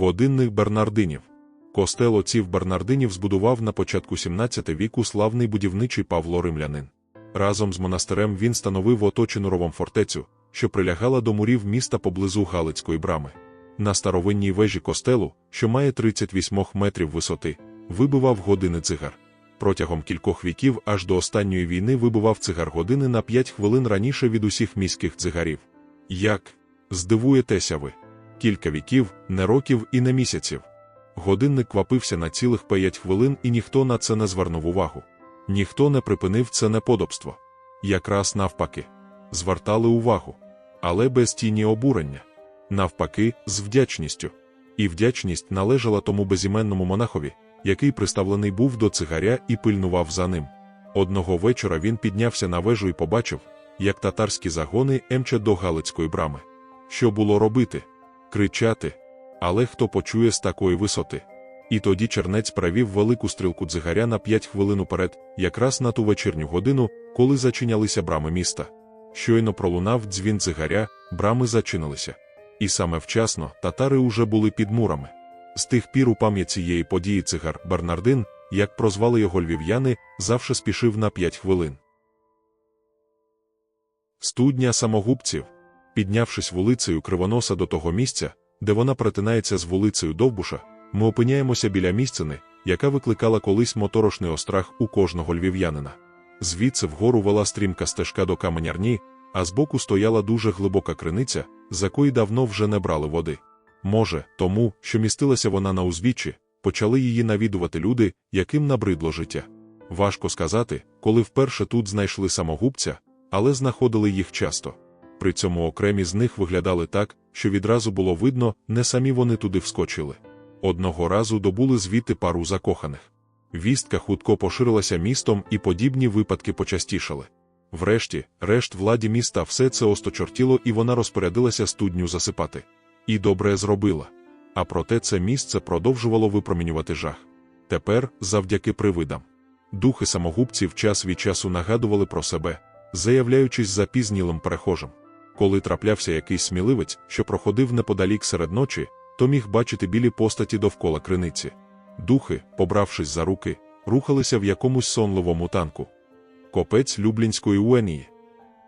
Годинник Бернардинів. Костел отців Бернардинів збудував на початку 17 віку славний будівничий Павло Римлянин. Разом з монастирем він становив оточену ровом фортецю, що прилягала до мурів міста поблизу Галицької брами. На старовинній вежі костелу, що має 38 метрів висоти, вибивав години цигар. Протягом кількох віків аж до останньої війни вибивав цигар години на 5 хвилин раніше від усіх міських цигарів. Як? Здивуєтеся ви? Кілька віків, не років і не місяців. Годинник квапився на цілих 5 хвилин, і ніхто на це не звернув увагу. Ніхто не припинив це неподобство. Якраз навпаки, звертали увагу, але без тіні обурення. Навпаки, з вдячністю. І вдячність належала тому безіменному монахові, який приставлений був до цигаря і пильнував за ним. Одного вечора він піднявся на вежу і побачив, як татарські загони емчать до Галицької брами. Що було робити? Кричати. Але хто почує з такої висоти? І тоді чернець перевів велику стрілку дзигаря на п'ять хвилин уперед, якраз на ту вечірню годину, коли зачинялися брами міста. Щойно пролунав дзвін дзигаря, брами зачинилися. І саме вчасно татари уже були під мурами. З тих пір у пам'ять цієї події цигар Бернардин, як прозвали його львів'яни, завше спішив на п'ять хвилин. Студня самогубців. Піднявшись вулицею Кривоноса до того місця, де вона перетинається з вулицею Довбуша, ми опиняємося біля місцини, яка викликала колись моторошний острах у кожного львів'янина. Звідси вгору вела стрімка стежка до каменярні, а збоку стояла дуже глибока криниця, з якої давно вже не брали води. Може, тому, що містилася вона на узбіччі, почали її навідувати люди, яким набридло життя. Важко сказати, коли вперше тут знайшли самогубця, але знаходили їх часто. При цьому окремі з них виглядали так, що відразу було видно, не самі вони туди вскочили. Одного разу добули звідти пару закоханих. Вістка хутко поширилася містом, і подібні випадки почастішали. Врешті, решт владі міста все це осточортіло, і вона розпорядилася студню засипати. І добре зробила. А проте це місце продовжувало випромінювати жах. Тепер, завдяки привидам. Духи самогубців час від часу нагадували про себе, заявляючись запізнілим перехожим. Коли траплявся якийсь сміливець, що проходив неподалік серед ночі, то міг бачити білі постаті довкола криниці. Духи, побравшись за руки, рухалися в якомусь сонливому танку. Копець Люблінської Уенії.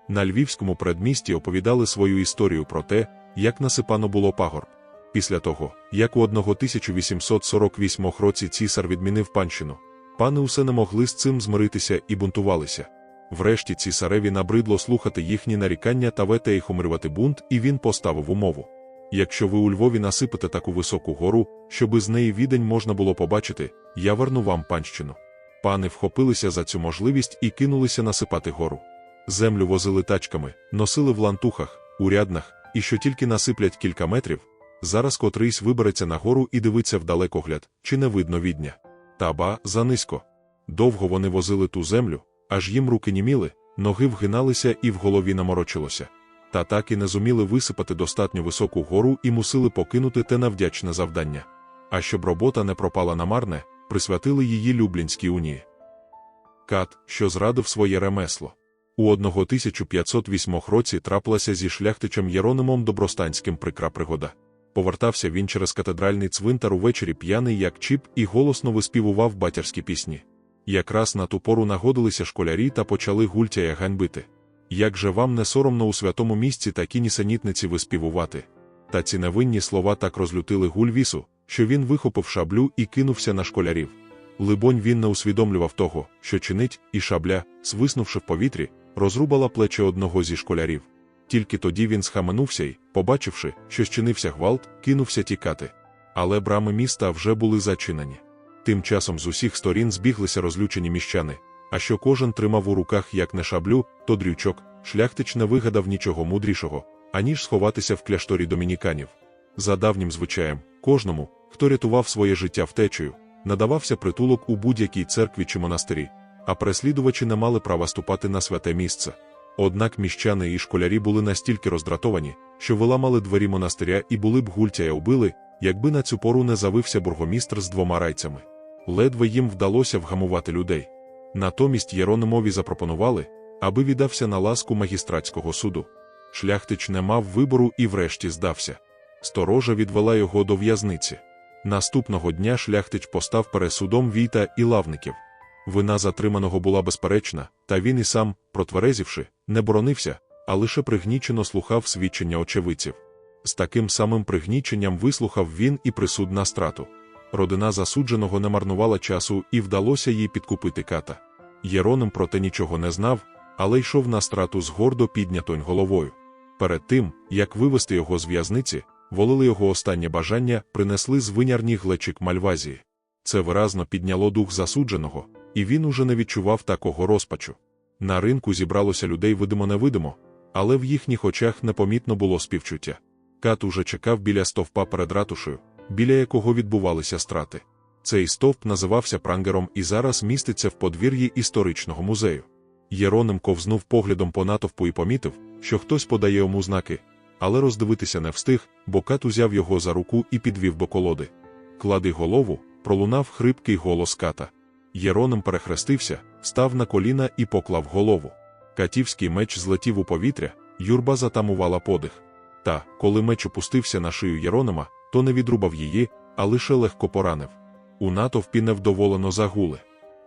На львівському передмісті оповідали свою історію про те, як насипано було пагорб. Після того, як у 1848 році цісар відмінив панщину, пани усе не могли з цим змиритися і бунтувалися. Врешті цісареві набридло слухати їхні нарікання та вете їх умирювати бунт, і він поставив умову. Якщо ви у Львові насипете таку високу гору, щоби з неї відень можна було побачити, я верну вам панщину. Пани вхопилися за цю можливість і кинулися насипати гору. Землю возили тачками, носили в лантухах, уряднах, і що тільки насиплять кілька метрів, зараз котрийсь вибереться на гору і дивиться в далекогляд, чи не видно відня. Та ба, занизько. Довго вони возили ту землю, аж їм руки німіли, ноги вгиналися і в голові наморочилося. Та так і не зуміли висипати достатньо високу гору і мусили покинути те навдячне завдання. А щоб робота не пропала намарне, присвятили її Люблінській унії. Кат, що зрадив своє ремесло. У 1508 році трапилася зі шляхтичем Єронимом Добростанським прикра пригода. Повертався він через катедральний цвинтар увечері п'яний, як чіп, і голосно виспівував батярські пісні. Якраз на ту пору нагодилися школярі та почали гультяя ганьбити. Як же вам не соромно у святому місці такі нісенітниці виспівувати? Та ці невинні слова так розлютили гульвісу, що він вихопив шаблю і кинувся на школярів. Либонь, він не усвідомлював того, що чинить, і шабля, свиснувши в повітрі, розрубала плече одного зі школярів. Тільки тоді він схаменувся і, побачивши, що щинився гвалт, кинувся тікати. Але брами міста вже були зачинені. Тим часом з усіх сторін збіглися розлючені міщани, а що кожен тримав у руках як не шаблю, то дрючок, шляхтич не вигадав нічого мудрішого, аніж сховатися в кляшторі домініканів. За давнім звичаєм, кожному, хто рятував своє життя втечею, надавався притулок у будь-якій церкві чи монастирі, а переслідувачі не мали права ступати на святе місце. Однак міщани і школярі були настільки роздратовані, що виламали двері монастиря і були б гультяя убили, якби на цю пору не завився бургомістр з двома райцями. Ледве їм вдалося вгамувати людей. Натомість Єронимові запропонували, аби віддався на ласку магістратського суду. Шляхтич не мав вибору і врешті здався. Сторожа відвела його до в'язниці. Наступного дня шляхтич постав перед судом Війта і лавників. Вина затриманого була безперечна, та він і сам, протверезівши, не боронився, а лише пригнічено слухав свідчення очевидців. З таким самим пригніченням вислухав він і присуд на страту. Родина засудженого не марнувала часу і вдалося їй підкупити ката. Єроним проте нічого не знав, але йшов на страту з гордо піднятою головою. Перед тим, як вивести його з в'язниці, волили його останнє бажання, принесли з винярні глечик Мальвазії. Це виразно підняло дух засудженого, і він уже не відчував такого розпачу. На ринку зібралося людей видимо-невидимо, але в їхніх очах непомітно було співчуття. Кат уже чекав біля стовпа перед ратушею, біля якого відбувалися страти. Цей стовп називався прангером і зараз міститься в подвір'ї історичного музею. Єроним ковзнув поглядом по натовпу і помітив, що хтось подає йому знаки, але роздивитися не встиг, бо кат узяв його за руку і підвів до колоди. Клади голову, пролунав хрипкий голос ката. Єроним перехрестився, став на коліна і поклав голову. Катівський меч злетів у повітря, юрба затамувала подих. Та, коли меч опустився на шию Єронима, то не відрубав її, а лише легко поранив. У натовпі невдоволено загули.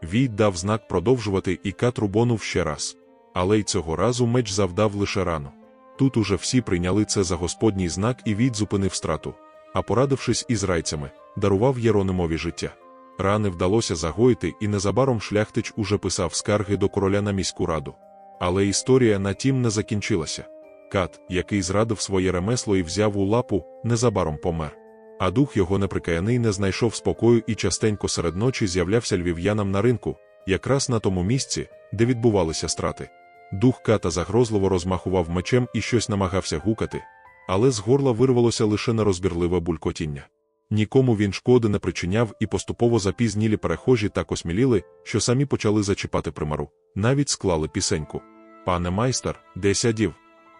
Війт дав знак продовжувати і кат рубонув ще раз. Але й цього разу меч завдав лише рану. Тут уже всі прийняли це за господній знак і Війт зупинив страту. А порадившись із райцями, дарував Єронимові життя. Рани вдалося загоїти, і незабаром шляхтич уже писав скарги до короля на міську раду. Але історія на тім не закінчилася. Кат, який зрадив своє ремесло і взяв у лапу, незабаром помер. А дух його неприкаяний не знайшов спокою і частенько серед ночі з'являвся львів'янам на ринку, якраз на тому місці, де відбувалися страти. Дух ката загрозливо розмахував мечем і щось намагався гукати, але з горла вирвалося лише нерозбірливе булькотіння. Нікому він шкоди не причиняв і поступово запізнілі перехожі так осміліли, що самі почали зачіпати примару, навіть склали пісеньку. Пане майстер, де сядів?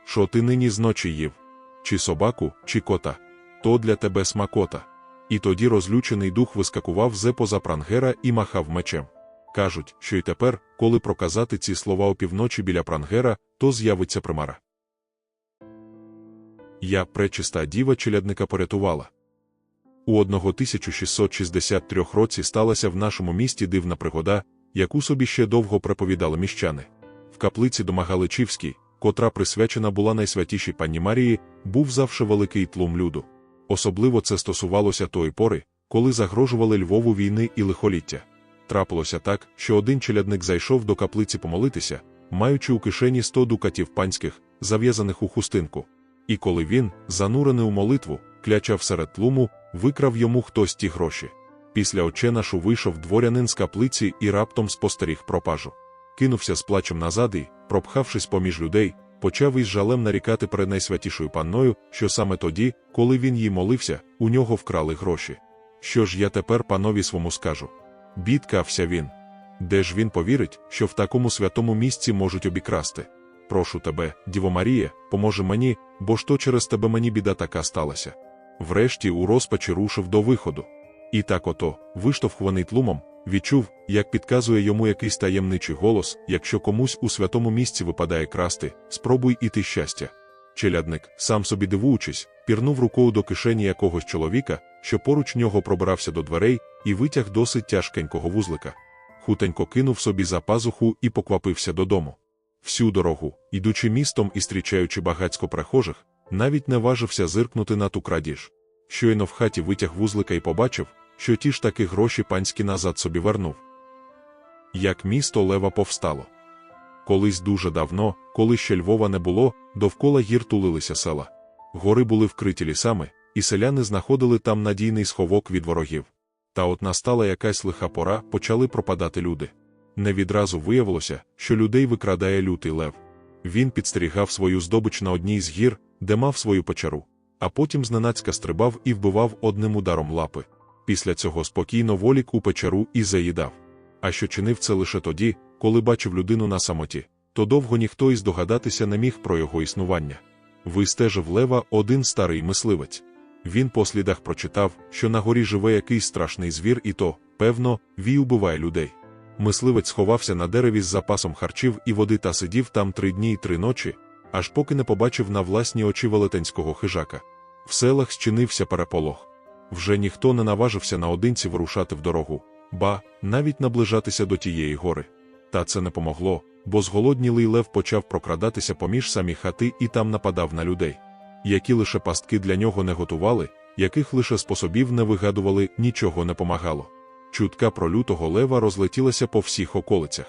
Що ти нині зночі їв? Чи собаку, чи кота? То для тебе смакота. І тоді розлючений дух вискакував зе поза прангера і махав мечем. Кажуть, що й тепер, коли проказати ці слова опівночі біля прангера, то з'явиться примара. Я пречиста діва челядника порятувала. У 1663 році сталася в нашому місті дивна пригода, яку собі ще довго приповідали міщани. В каплиці до Магаличівській, котра присвячена була найсвятішій пані Марії, був завше великий тлум люду. Особливо це стосувалося тої пори, коли загрожували Львову війни і лихоліття. Трапилося так, що один челядник зайшов до каплиці помолитися, маючи у кишені сто дукатів панських, зав'язаних у хустинку. І коли він, занурений у молитву, клячав серед тлуму, викрав йому хтось ті гроші. Після оченашу вийшов дворянин з каплиці і раптом спостеріг пропажу. Кинувся з плачем назад і, пропхавшись поміж людей, почав із жалем нарікати перед найсвятішою панною, що саме тоді, коли він їй молився, у нього вкрали гроші. Що ж я тепер панові свому скажу? Бідкався він. Де ж він повірить, що в такому святому місці можуть обікрасти? Прошу тебе, Діво Марія, поможи мені, бо ж то через тебе мені біда така сталася. Врешті у розпачі рушив до виходу. І так ото, виштовхуваний тлумом, відчув, як підказує йому якийсь таємничий голос, якщо комусь у святому місці випадає красти, спробуй іти щастя. Челядник, сам собі дивуючись, пірнув рукою до кишені якогось чоловіка, що поруч нього пробирався до дверей, і витяг досить тяжкенького вузлика. Хутенько кинув собі за пазуху і поквапився додому. Всю дорогу, ідучи містом і зустрічаючи багацько прихожих, навіть не важився зиркнути на ту крадіж. Щойно в хаті витяг вузлика і побачив, що ті ж таки гроші панські назад собі вернув. Як місто Лева повстало. Колись дуже давно, коли ще Львова не було, довкола гір тулилися села. Гори були вкриті лісами, і селяни знаходили там надійний сховок від ворогів. Та от настала якась лиха пора, почали пропадати люди. Не відразу виявилося, що людей викрадає лютий лев. Він підстерігав свою здобич на одній з гір, де мав свою печеру, а потім зненацька стрибав і вбивав одним ударом лапи. Після цього спокійно волік у печеру і заїдав. А що чинив це лише тоді, коли бачив людину на самоті, то довго ніхто і здогадатися не міг про його існування. Вистежив лева один старий мисливець. Він по слідах прочитав, що на горі живе якийсь страшний звір, і то, певно, вій убиває людей. Мисливець сховався на дереві з запасом харчів і води та сидів там три дні й три ночі, аж поки не побачив на власні очі велетенського хижака. В селах зчинився переполох. Вже ніхто не наважився наодинці вирушати в дорогу, ба, навіть наближатися до тієї гори. Та це не помогло, бо зголоднілий лев почав прокрадатися поміж самі хати і там нападав на людей. Які лише пастки для нього не готували, яких лише способів не вигадували, нічого не помагало. Чутка про лютого лева розлетілася по всіх околицях.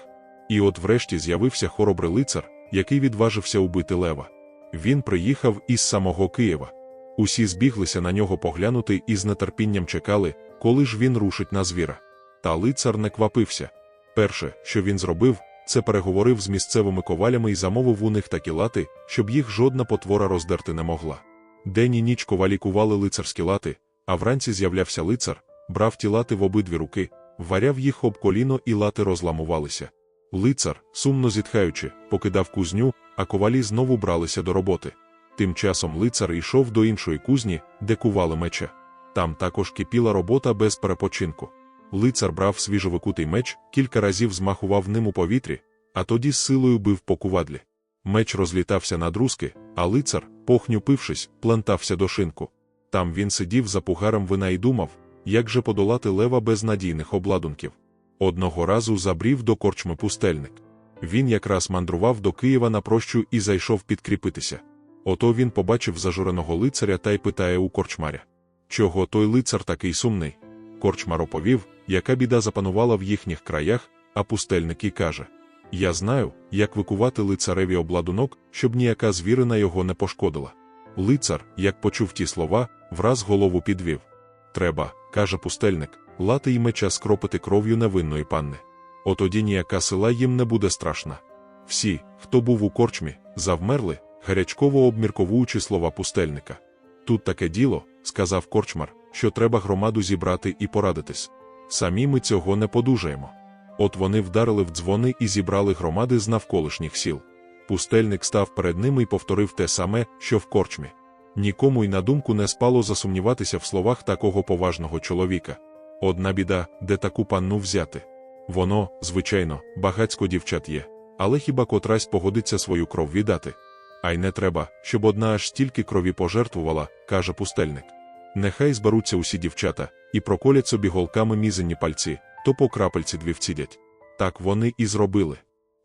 І от врешті з'явився хоробрий лицар, який відважився убити лева. Він приїхав із самого Києва. Усі збіглися на нього поглянути і з нетерпінням чекали, коли ж він рушить на звіра. Та лицар не квапився. Перше, що він зробив, це переговорив з місцевими ковалями і замовив у них такі лати, щоб їх жодна потвора роздерти не могла. День і ніч ковалі кували лицарські лати, а вранці з'являвся лицар, брав ті лати в обидві руки, варяв їх об коліно і лати розламувалися. Лицар, сумно зітхаючи, покидав кузню, а ковалі знову бралися до роботи. Тим часом лицар йшов до іншої кузні, де кували меча. Там також кипіла робота без перепочинку. Лицар брав свіжовикутий меч, кілька разів змахував ним у повітрі, а тоді з силою бив по кувадлі. Меч розлітався на друзки, а лицар, похнюпившись, плентався до шинку. Там він сидів за пугаром вина і думав, як же подолати лева без надійних обладунків. Одного разу забрів до корчми пустельник. Він якраз мандрував до Києва на прощу і зайшов підкріпитися. Ото він побачив зажуреного лицаря та й питає у корчмаря. Чого той лицар такий сумний? Корчмар оповів, яка біда запанувала в їхніх краях, а пустельник і каже: Я знаю, як викувати лицареві обладунок, щоб ніяка звірина його не пошкодила. Лицар, як почув ті слова, враз голову підвів. Треба, каже пустельник, лати й меча скропити кров'ю невинної панни. Отоді ніяка сила їм не буде страшна. Всі, хто був у корчмі, завмерли, гарячково обмірковуючи слова пустельника. Тут таке діло, сказав корчмар, що треба громаду зібрати і порадитись. Самі ми цього не подужаємо. От вони вдарили в дзвони і зібрали громади з навколишніх сіл. Пустельник став перед ними і повторив те саме, що в корчмі. Нікому й на думку не спало засумніватися в словах такого поважного чоловіка. Одна біда, де таку панну взяти. Воно, звичайно, багацько дівчат є, але хіба котрась погодиться свою кров віддати? А й не треба, щоб одна аж стільки крові пожертвувала, каже пустельник. Нехай зберуться усі дівчата і проколять собі голками мізинні пальці, то по крапельці дві вцідять. Так вони і зробили.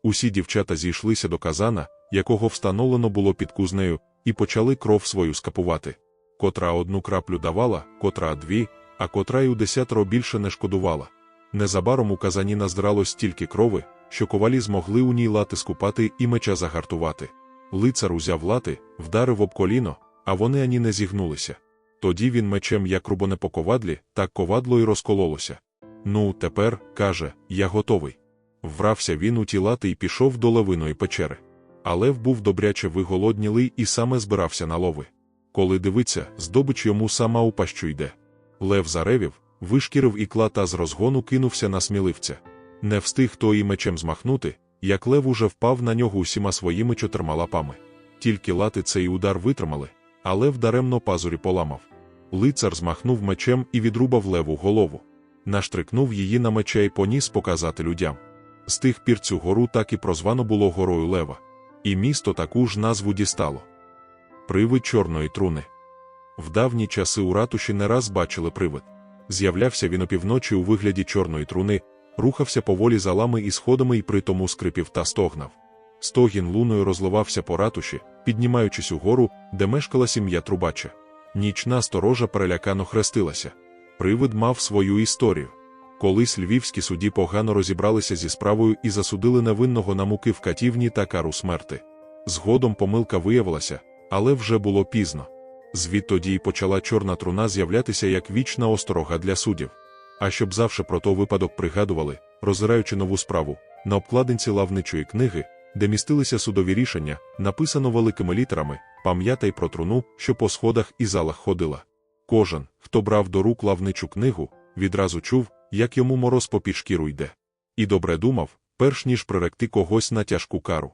Усі дівчата зійшлися до казана, якого встановлено було під кузнею, і почали кров свою скапувати. Котра одну краплю давала, котра дві, а котра й у десятеро більше не шкодувала. Незабаром у казані наздрало стільки крови, що ковалі змогли у ній лати скупати і меча загартувати. Лицар узяв лати, вдарив об коліно, а вони ані не зігнулися. Тоді він мечем як рубоне по ковадлі, так ковадло й розкололося. Ну, тепер, каже, я готовий. Врався він у ті лати і пішов до левиної печери. А лев був добряче виголоднілий і саме збирався на лови. Коли дивиться, здобич йому сама у пащу йде. Лев заревів, вишкірив ікла та з розгону кинувся на сміливця. Не встиг той і мечем змахнути, як лев уже впав на нього усіма своїми чотирма лапами. Тільки лати цей удар витримали, а лев даремно пазурі поламав. Лицар змахнув мечем і відрубав леву голову. Наштрикнув її на меча і поніс показати людям. З тих пір цю гору так і прозвано було горою лева. І місто таку ж назву дістало. Привид чорної труни. В давні часи у ратуші не раз бачили привид. З'являвся він опівночі у вигляді чорної труни, рухався поволі залами і сходами і при тому скрипів та стогнав. Стогін луною розливався по ратуші, піднімаючись угору, де мешкала сім'я трубача. Нічна сторожа перелякано хрестилася. Привид мав свою історію. Колись львівські судді погано розібралися зі справою і засудили невинного на муки в катівні та кару смерти. Згодом помилка виявилася, але вже було пізно. Звідтоді й почала чорна труна з'являтися як вічна осторога для суддів. А щоб завше про той випадок пригадували, роззираючи нову справу, на обкладинці лавничої книги, де містилися судові рішення, написано великими літерами Пам'ятай про труну, що по сходах і залах ходила. Кожен, хто брав до рук лавничу книгу, відразу чув, як йому мороз попід шкіру йде. І добре думав, перш ніж приректи когось на тяжку кару.